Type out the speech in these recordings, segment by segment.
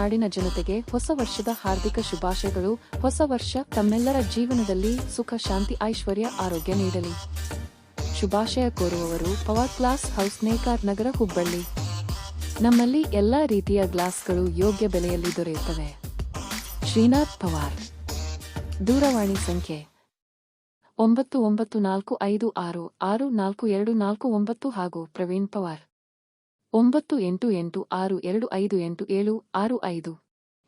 ನಾಡಿನ ಜನತೆಗೆ ಹೊಸ ವರ್ಷದ ಹಾರ್ದಿಕ ಶುಭಾಶಯಗಳು. ಹೊಸ ವರ್ಷ ತಮ್ಮೆಲ್ಲರ ಜೀವನದಲ್ಲಿ ಸುಖ, ಶಾಂತಿ, ಐಶ್ವರ್ಯ, ಆರೋಗ್ಯ ನೀಡಲಿ. ಶುಭಾಶಯ ಕೋರುವವರು power class house Nekar Nagar Hubballi. ನಮ್ಮಲ್ಲಿ ಎಲ್ಲಾ ರೀತಿಯ ಗ್ಲಾಸ್ಗಳು ಯೋಗ್ಯ ಬೆಲೆಯಲ್ಲಿ ದೊರೆಯುತ್ತವೆ. ಶ್ರೀನಾಥ್ ಪವಾರ್. ದೂರವಾಣಿ ಸಂಖ್ಯೆ ಒಂಬತ್ತು ಒಂಬತ್ತು ನಾಲ್ಕು ಐದು ಆರು ಆರು ನಾಲ್ಕು ಎರಡು ನಾಲ್ಕು ಒಂಬತ್ತು ಹಾಗೂ ಪ್ರವೀಣ್ ಪವಾರ್. ಒಂಬತ್ತು ಎಂಟು ಎಂಟು ಆರು ಎರಡು ಐದು ಎಂಟು ಏಳು ಆರು ಐದು.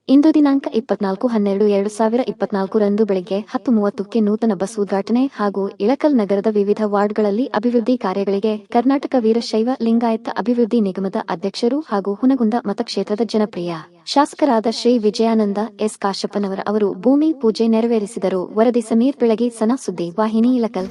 ಇಂದು ದಿನಾಂಕ ಇಪ್ಪತ್ನಾಲ್ಕು ಹನ್ನೆರಡು ಎರಡು ಸಾವಿರ ಇಪ್ಪತ್ನಾಲ್ಕು ರಂದು ಬೆಳಗ್ಗೆ ಹತ್ತು ಮೂವತ್ತಕ್ಕೆ ನೂತನ ಬಸ್ ಉದ್ಘಾಟನೆ ಹಾಗೂ ಇಳಕಲ್ ನಗರದ ವಿವಿಧ ವಾರ್ಡ್ಗಳಲ್ಲಿ ಅಭಿವೃದ್ಧಿ ಕಾರ್ಯಗಳಿಗೆ ಕರ್ನಾಟಕ ವೀರಶೈವ ಲಿಂಗಾಯತ ಅಭಿವೃದ್ಧಿ ನಿಗಮದ ಅಧ್ಯಕ್ಷರು ಹಾಗೂ ಹುನಗುಂದ ಮತಕ್ಷೇತ್ರದ ಜನಪ್ರಿಯ ಶಾಸಕರಾದ ಶ್ರೀ ವಿಜಯಾನಂದ ಎಸ್ ಕಾಶಪ್ಪನವರ ಅವರು ಭೂಮಿ ಪೂಜೆ ನೆರವೇರಿಸಿದರು. ವರದಿ ಸಮೀರ್ ಬೆಳಗ್ಗೆ ಸನಾ ಸುದ್ದಿ, ವಾಹಿನಿ, ಇಳಕಲ್.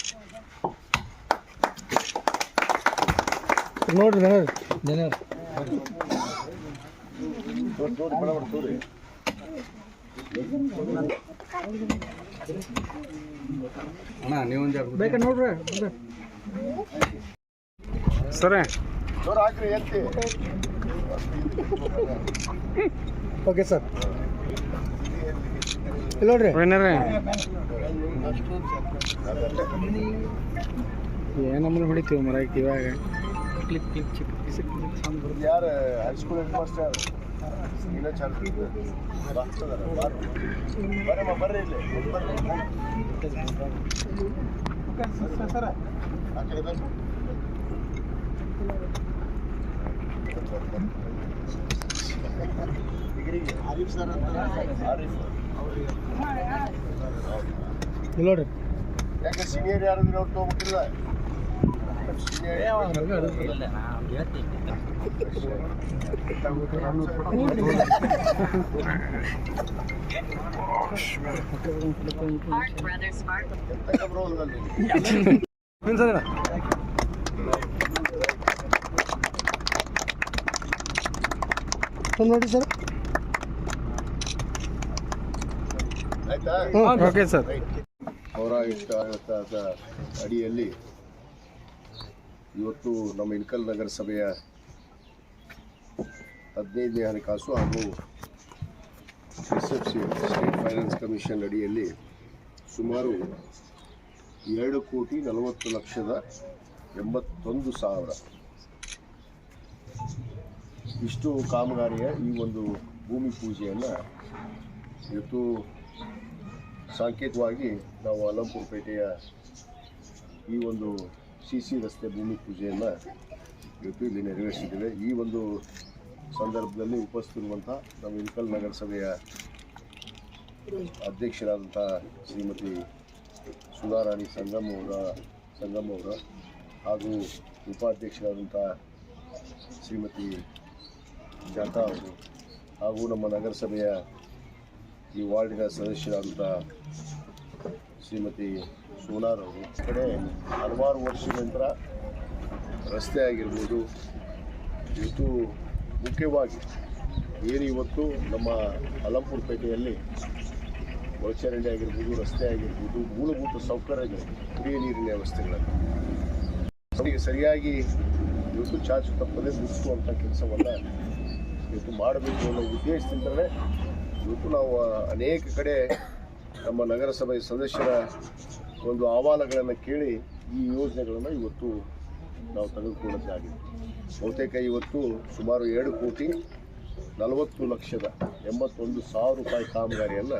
ನೋಡ್ರಿ ನೋಡ್ರಿ. ಅಣ್ಣ ನೀವೊಂದು ಬೇಕಾ ನೋಡ್ರಿ ಸರಿ. Okay sir. ಇಲ್ಲಿ ನೋಡ್ರಿ. ಏನು ಏನಮ್ಮನ ಹೊಡಿತೀವಿ ಮರ ಇವಾಗ ಕ್ಲಿಪ್ ಕ್ಲಿಪ್ ಚಿಕ್ ಚಿಕ್ ಯಾರು ಹೈಸ್ಕೂಲ್ ಹೆಡ್ ಮಾಸ್ಟರ್ ಇಲ್ಲ ಚಾಲು ಬರ್ರಮ್ಮ ಬರ್ರಿ ಇಲ್ಲಿ ಸರ್ ಆ ಕಡೆ ಬರ್ರಿ ಡಿಗ್ರಿಗೆ ಆರಿಫ್ ಸರ್ ಅಂತ ಆರಿಫ್ ಇಲ್ಲಿ ನೋಡ್ರಿ ಯಾಕೆ ಸೀನಿಯರ್ ಯಾರಿದ್ರೆ ಅವ್ರು ತೊಗೊಂಬಿಟ್ಟಿಲ್ಲ ಇಲ್ಲಿ ನೋಡಿ ಸರ್ ಆಯ್ತಾ ಓಕೆ ಸರ್ ಅವರ ಇಷ್ಟ ಅಡಿಯಲ್ಲಿ ಇವತ್ತು ನಮ್ಮ ಇಳಕಲ್ ನಗರಸಭೆಯ ಹದಿನೈದನೇ ಹಣಕಾಸು ಹಾಗೂ S F C state finance commission ಅಡಿಯಲ್ಲಿ ಸುಮಾರು ಎರಡು ಕೋಟಿ ನಲವತ್ತು ಲಕ್ಷದ ಎಂಬತ್ತೊಂದು ಸಾವಿರ. ಇಷ್ಟು ಕಾಮಗಾರಿಯ ಈ ಒಂದು ಭೂಮಿ ಪೂಜೆಯನ್ನು ಇವತ್ತು ಸಾಂಕೇತಿಕವಾಗಿ ನಾವು ಅಲಂಪುರ ಪೇಟೆಯ ಈ ಒಂದು ಸಿ ಸಿ ರಸ್ತೆ ಭೂಮಿ ಪೂಜೆಯನ್ನು ಇವತ್ತು ಇಲ್ಲಿ ನೆರವೇರಿಸಿದ್ದೇವೆ. ಈ ಒಂದು ಸಂದರ್ಭದಲ್ಲಿ ಉಪಸ್ಥಿತಿರುವಂಥ ನಮ್ಮ ಇಂಕಲ್ ನಗರಸಭೆಯ ಅಧ್ಯಕ್ಷರಾದಂಥ ಶ್ರೀಮತಿ ಸುಧಾರಾಣಿ ಸಂಗಮ್ ಅವರ ಸಂಗಮ್ ಅವರ ಹಾಗೂ ಉಪಾಧ್ಯಕ್ಷರಾದಂಥ ಶ್ರೀಮತಿ ಜಾತಾ ಅವರು ಹಾಗೂ ನಮ್ಮ ನಗರಸಭೆಯ ಈ ವಾರ್ಡಿನ ಸದಸ್ಯರಾದಂಥ ಶ್ರೀಮತಿ ಸೋನಾರ್ ಅವರು. ಈ ಕಡೆ ಹಲವಾರು ವರ್ಷದ ನಂತರ ರಸ್ತೆ ಆಗಿರ್ಬೋದು ಇವತ್ತು ಮುಖ್ಯವಾಗಿ ಏನು ಇವತ್ತು ನಮ್ಮ ಅಲಂಪುರ ಪೇಟೆಯಲ್ಲಿ ಒಳಚರಂಡಿ ಆಗಿರ್ಬೋದು, ರಸ್ತೆ ಆಗಿರ್ಬೋದು, ಮೂಲಭೂತ ಸೌಕರ್ಯಗಳು, ಕುಡಿಯ ನೀರಿನ ವ್ಯವಸ್ಥೆಗಳನ್ನು. ಅವರಿಗೆ ಸರಿಯಾಗಿ ಇವತ್ತು ಚಾಚು ತಪ್ಪದೆ ಮುಗಿಸುವಂಥ ಕೆಲಸವನ್ನು ಇವತ್ತು ಮಾಡಬೇಕು ಅನ್ನೋ ಉದ್ದೇಶದಿಂದಲೇ ಇವತ್ತು ನಾವು ಅನೇಕ ಕಡೆ ನಮ್ಮ ನಗರಸಭೆ ಸದಸ್ಯರ ಒಂದು ಅಹವಾಲುಗಳನ್ನು ಕೇಳಿ ಈ ಯೋಜನೆಗಳನ್ನು ಇವತ್ತು ನಾವು ತೆಗೆದುಕೊಳ್ಳೋದಾಗಿದೆ ಬಹುತೇಕ ಇವತ್ತು ಸುಮಾರು ಎರಡು ಕೋಟಿ ನಲವತ್ತು ಲಕ್ಷದ ಎಂಬತ್ತೊಂದು ಸಾವಿರ ರೂಪಾಯಿ ಕಾಮಗಾರಿಯನ್ನು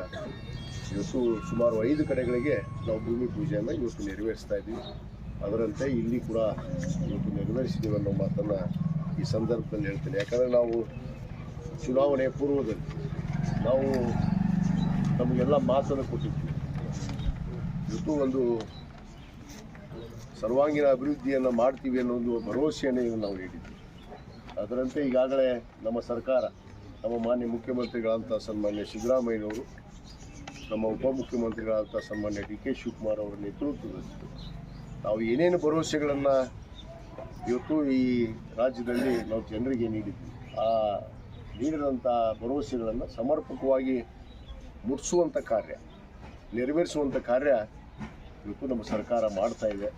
ಇವತ್ತು ಸುಮಾರು ಐದು ಕಡೆಗಳಿಗೆ ನಾವು ಭೂಮಿ ಪೂಜೆಯನ್ನು ಇವತ್ತು ನೆರವೇರಿಸ್ತಾ ಇದ್ದೀವಿ. ಅದರಂತೆ ಇಲ್ಲಿ ಕೂಡ ಇವತ್ತು ನೆರವೇರಿಸಿದ್ದೀವಿ ಅನ್ನೋ ಮಾತನ್ನು ಈ ಸಂದರ್ಭದಲ್ಲಿ ಹೇಳ್ತೇನೆ. ಯಾಕಂದರೆ ನಾವು ಚುನಾವಣೆ ಪೂರ್ವದಲ್ಲಿ ನಾವು ನಮಗೆಲ್ಲ ಮಾತನ್ನು ಕೊಟ್ಟಿದ್ವಿ. ಇವತ್ತು ಒಂದು ಸರ್ವಾಂಗೀಣ ಅಭಿವೃದ್ಧಿಯನ್ನು ಮಾಡ್ತೀವಿ ಅನ್ನೋ ಒಂದು ಭರವಸೆಯನ್ನು ಇವ್ರು ನಾವು ನೀಡಿದ್ವಿ. ಅದರಂತೆ ಈಗಾಗಲೇ ನಮ್ಮ ಸರ್ಕಾರ, ನಮ್ಮ ಮಾನ್ಯ ಮುಖ್ಯಮಂತ್ರಿಗಳಂಥ ಸನ್ಮಾನ್ಯ ಸಿದ್ದರಾಮಯ್ಯನವರು, ನಮ್ಮ ಉಪಮುಖ್ಯಮಂತ್ರಿಗಳಾದಂಥ ಸನ್ಮಾನ್ಯ ಡಿ ಕೆ ಶಿವಕುಮಾರ್ ಅವರ ನೇತೃತ್ವದಲ್ಲಿ ನಾವು ಏನೇನು ಭರವಸೆಗಳನ್ನು ಇವತ್ತು ಈ ರಾಜ್ಯದಲ್ಲಿ ನಾವು ಜನರಿಗೆ ನೀಡಿದ್ವಿ. ಆ ನೀಡಿದಂಥ ಭರವಸೆಗಳನ್ನು ಸಮರ್ಪಕವಾಗಿ ಮುಟ್ಟಿಸುವಂಥ ಕಾರ್ಯ ನೆರವೇರಿಸುವಂಥ ಕಾರ್ಯ ಇವತ್ತು ನಮ್ಮ ಸರ್ಕಾರ ಮಾಡ್ತಾ ಇದೆ.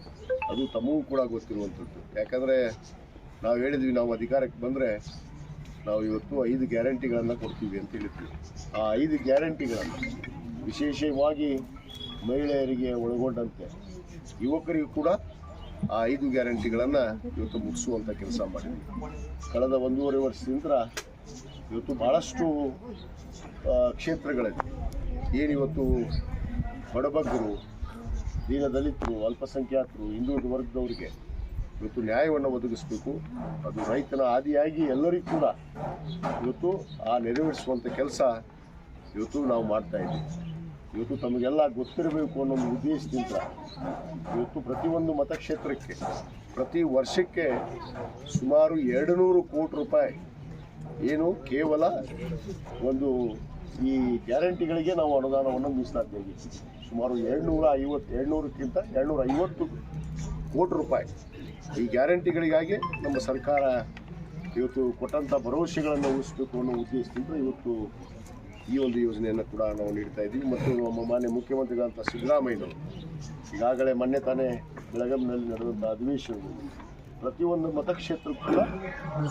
ಅದು ತಮಗೂ ಕೂಡ ಗೊತ್ತಿರುವಂಥದ್ದು ಯಾಕಂದರೆ ನಾವು ಹೇಳಿದ್ವಿ, ನಾವು ಅಧಿಕಾರಕ್ಕೆ ಬಂದರೆ ನಾವು ಇವತ್ತು ಐದು ಗ್ಯಾರಂಟಿಗಳನ್ನು ಕೊಡ್ತೀವಿ ಅಂತ ಹೇಳಿದ್ವಿ. ಆ ಐದು ಗ್ಯಾರಂಟಿಗಳನ್ನು ವಿಶೇಷವಾಗಿ ಮಹಿಳೆಯರಿಗೆ ಒಳಗೊಂಡಂತೆ ಯುವಕರಿಗೂ ಕೂಡ ಆ ಐದು ಗ್ಯಾರಂಟಿಗಳನ್ನು ಇವತ್ತು ಮುಗಿಸುವಂಥ ಕೆಲಸ ಮಾಡಿದ್ವಿ. ಕಳೆದ ಒಂದೂವರೆ ವರ್ಷದಿಂದ ಇವತ್ತು ಭಾಳಷ್ಟು ಕ್ಷೇತ್ರಗಳಲ್ಲಿ ಏನಿವತ್ತು ಬಡಬಗ್ಗರು ದೀನ ದಲಿತರು ಅಲ್ಪಸಂಖ್ಯಾತರು, ಹಿಂದುಳಿದ ವರ್ಗದವರಿಗೆ ಇವತ್ತು ನ್ಯಾಯವನ್ನು ಒದಗಿಸಬೇಕು. ಅದು ರೈತನ ಆದಿಯಾಗಿ ಎಲ್ಲರಿಗೂ ಕೂಡ ಇವತ್ತು ಆ ನೆರವೇರಿಸುವಂಥ ಕೆಲಸ ಇವತ್ತು ನಾವು ಮಾಡ್ತಾ ಇದ್ದೀವಿ. ಇವತ್ತು ತಮಗೆಲ್ಲ ಗೊತ್ತಿರಬೇಕು ಅನ್ನೋ ಒಂದು ಉದ್ದೇಶದಿಂದ ಇವತ್ತು ಪ್ರತಿಯೊಂದು ಮತಕ್ಷೇತ್ರಕ್ಕೆ, ಪ್ರತಿ ವರ್ಷಕ್ಕೆ ಸುಮಾರು ಎರಡು ನೂರು ಕೋಟಿ ರೂಪಾಯಿ ಏನು ಕೇವಲ ಒಂದು ಈ ಗ್ಯಾರಂಟಿಗಳಿಗೆ ನಾವು ಅನುದಾನವನ್ನು ಮೀಸಲಾತಿಯಾಗಿ ಸುಮಾರು ಏಳ್ನೂರ ಐವತ್ತು ಏಳ್ನೂರಕ್ಕಿಂತ ಏಳ್ನೂರ ಐವತ್ತು ಕೋಟಿ ರೂಪಾಯಿ. ಈ ಗ್ಯಾರಂಟಿಗಳಿಗಾಗಿ ನಮ್ಮ ಸರ್ಕಾರ ಇವತ್ತು ಕೊಟ್ಟಂಥ ಭರವಸೆಗಳನ್ನು ಉಳಿಸಬೇಕು ಅನ್ನೋ ಉದ್ದೇಶದಿಂದ ಇವತ್ತು ಈ ಒಂದು ಯೋಜನೆಯನ್ನು ಕೂಡ ನಾವು ನೀಡ್ತಾ ಇದ್ದೀವಿ. ಮತ್ತು ನಮ್ಮ ಮಾನ್ಯ ಮುಖ್ಯಮಂತ್ರಿಗಳಂಥ ಸಿದ್ದರಾಮಯ್ಯನವರು ಈಗಾಗಲೇ ಮೊನ್ನೆ ತಾನೇ ಬೆಳಗಾವಿನಲ್ಲಿ ನಡೆದಂಥ ಅಧಿವೇಶನದಲ್ಲಿ ಪ್ರತಿಯೊಂದು ಮತಕ್ಷೇತ್ರಕ್ಕೂ ಕೂಡ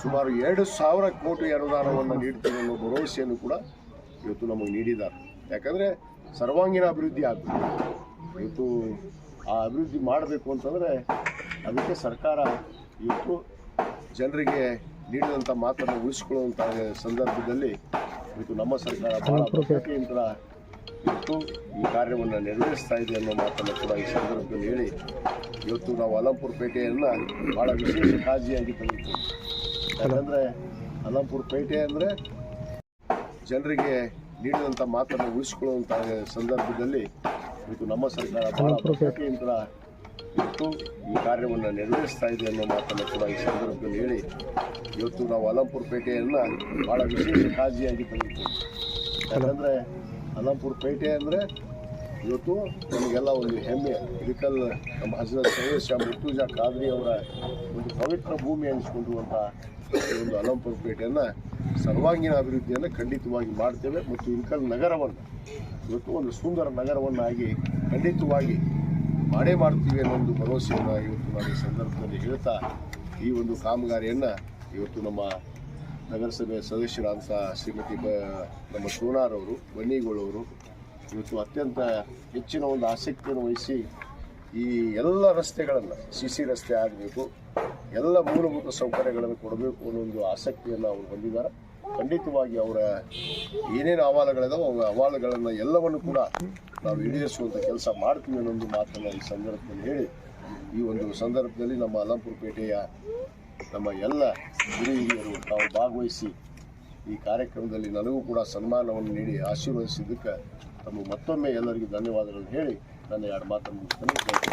ಸುಮಾರು ಎರಡು ಸಾವಿರ ಕೋಟಿ ಅನುದಾನವನ್ನು ನೀಡ್ತೇವೆ ಅನ್ನೋ ಭರವಸೆಯನ್ನು ಕೂಡ ಇವತ್ತು ನಮಗೆ ನೀಡಿದ್ದಾರೆ. ಯಾಕಂದರೆ ಸರ್ವಾಂಗೀಣ ಅಭಿವೃದ್ಧಿ ಆಗಬೇಕು. ಇವತ್ತು ಆ ಅಭಿವೃದ್ಧಿ ಮಾಡಬೇಕು ಅಂತಂದರೆ ಅದಕ್ಕೆ ಸರ್ಕಾರ ಇವತ್ತು ಜನರಿಗೆ ನೀಡಿದಂಥ ಮಾತನ್ನು ಉಳಿಸ್ಕೊಳ್ಳುವಂಥ ಸಂದರ್ಭದಲ್ಲಿ ಇವತ್ತು ನಮ್ಮ ಸರ್ಕಾರ ಬಹಳ ಬದ್ಧತೆಯಿಂದ ಇವತ್ತು ಈ ಕಾರ್ಯವನ್ನು ನೆರವೇರಿಸ್ತಾ ಇದೆ ಅನ್ನೋ ಮಾತನ್ನು ಕೂಡ ಈ ಸಂದರ್ಭದಲ್ಲಿ ಹೇಳಿ ಇವತ್ತು ನಾವು ಅಲಂಪುರ ಪೇಟೆಯನ್ನು ಭಾಳ ವಿಶೇಷ ಕಾಳಜಿಯಾಗಿ ತೆಗೆದುಕೊಂಡು ಯಾಕಂದರೆ ಅಲಂಪುರ ಪೇಟೆ ಅಂದರೆ ಜನರಿಗೆ ನೀಡಿದಂಥ ಮಾತನ್ನು ಉಳಿಸ್ಕೊಳ್ಳುವಂಥ ಸಂದರ್ಭದಲ್ಲಿ ಇದು ನಮ್ಮ ಸರ್ಕಾರ ಬಹಳ ಪ್ರತಿಯಿಂದ ಇವತ್ತು ಈ ಕಾರ್ಯವನ್ನು ನೆರವೇರಿಸ್ತಾ ಇದೆ ಅನ್ನೋ ಮಾತನ್ನು ಕೂಡ ಈ ಸಂದರ್ಭದಲ್ಲಿ ಹೇಳಿ ಇವತ್ತು ನಾವು ಅಲಂಪುರ ಪೇಟೆಯನ್ನು ಭಾಳ ವಿಶೇಷ ಕಾಳಜಿಯಾಗಿ ತೆಗೆದುಕೊಂಡು ಯಾಕಂದರೆ ಅಲಂಪುರ ಪೇಟೆ ಅಂದರೆ ಇವತ್ತು ನಮಗೆಲ್ಲ ಒಂದು ಹೆಮ್ಮೆ. ಇದಕ್ಕಲ್ಲ ನಮ್ಮ ಹಜರತ್ ಸೈಯದ್ ಶಾ ಮುರ್ತುಜಾ ಖಾದ್ರಿ ಅವರ ಒಂದು ಪವಿತ್ರ ಭೂಮಿ ಅನಿಸ್ಕೊಂಡಿರುವಂಥ ಈ ಒಂದು ಅಲಂಪುರ ಪೇಟೆಯನ್ನು ಸರ್ವಾಂಗೀಣ ಅಭಿವೃದ್ಧಿಯನ್ನು ಖಂಡಿತವಾಗಿ ಮಾಡ್ತೇವೆ ಮತ್ತು ಇಂಕಲ್ ನಗರವನ್ನು, ಇವತ್ತು ಒಂದು ಸುಂದರ ನಗರವನ್ನಾಗಿ ಖಂಡಿತವಾಗಿ ಮಾಡೇ ಮಾಡ್ತೀವಿ ಅನ್ನೋ ಒಂದು ಭರವಸೆಯನ್ನು ಇವತ್ತು ನಾನು ಈ ಸಂದರ್ಭದಲ್ಲಿ ಹೇಳ್ತಾ ಈ ಒಂದು ಕಾಮಗಾರಿಯನ್ನು ಇವತ್ತು ನಮ್ಮ ನಗರಸಭೆ ಸದಸ್ಯರಾದಂಥ ಶ್ರೀಮತಿ ಬ, ನಮ್ಮ ಸೋನಾರವರು ಬನ್ನಿಗೋಳವರು ಇವತ್ತು ಅತ್ಯಂತ ಹೆಚ್ಚಿನ ಒಂದು ಆಸಕ್ತಿಯನ್ನು ವಹಿಸಿ ಈ ಎಲ್ಲ ರಸ್ತೆಗಳನ್ನು ಸಿ ಸಿ ರಸ್ತೆ ಆಗಬೇಕು, ಎಲ್ಲ ಮೂಲಭೂತ ಸೌಕರ್ಯಗಳನ್ನು ಕೊಡಬೇಕು ಅನ್ನೋ ಒಂದು ಆಸಕ್ತಿಯನ್ನು ಅವರು ಹೊಂದಿದ್ದಾರೆ ಖಂಡಿತವಾಗಿ ಅವರ ಏನೇನು ಅಹವಾಲುಗಳಿದಾವೆ ಅವ ಅಹವಾಲುಗಳನ್ನು ಎಲ್ಲವನ್ನು ಕೂಡ ನಾವು ಈಡೇರಿಸುವಂಥ ಕೆಲಸ ಮಾಡ್ತೀವಿ ಅನ್ನೋ ಒಂದು ಮಾತನ್ನು ಈ ಸಂದರ್ಭದಲ್ಲಿ ಹೇಳಿ, ಈ ಒಂದು ಸಂದರ್ಭದಲ್ಲಿ ನಮ್ಮ ಅಲಂಪುರ ಪೇಟೆಯ ನಮ್ಮ ಎಲ್ಲ ಹಿರಿಯ ಹಿರಿಯರು ತಾವು ಭಾಗವಹಿಸಿ ಈ ಕಾರ್ಯಕ್ರಮದಲ್ಲಿ ನನಗೂ ಕೂಡ ಸನ್ಮಾನವನ್ನು ನೀಡಿ ಆಶೀರ್ವದಿಸಿದ್ದಕ್ಕೆ ತಮ್ಮ ಮತ್ತೊಮ್ಮೆ ಎಲ್ಲರಿಗೂ ಧನ್ಯವಾದಗಳನ್ನು ಹೇಳಿ ನನ್ನ ಎರಡು ಮಾತನ್ನು ಮುಗಿಸ್ತೇನೆ.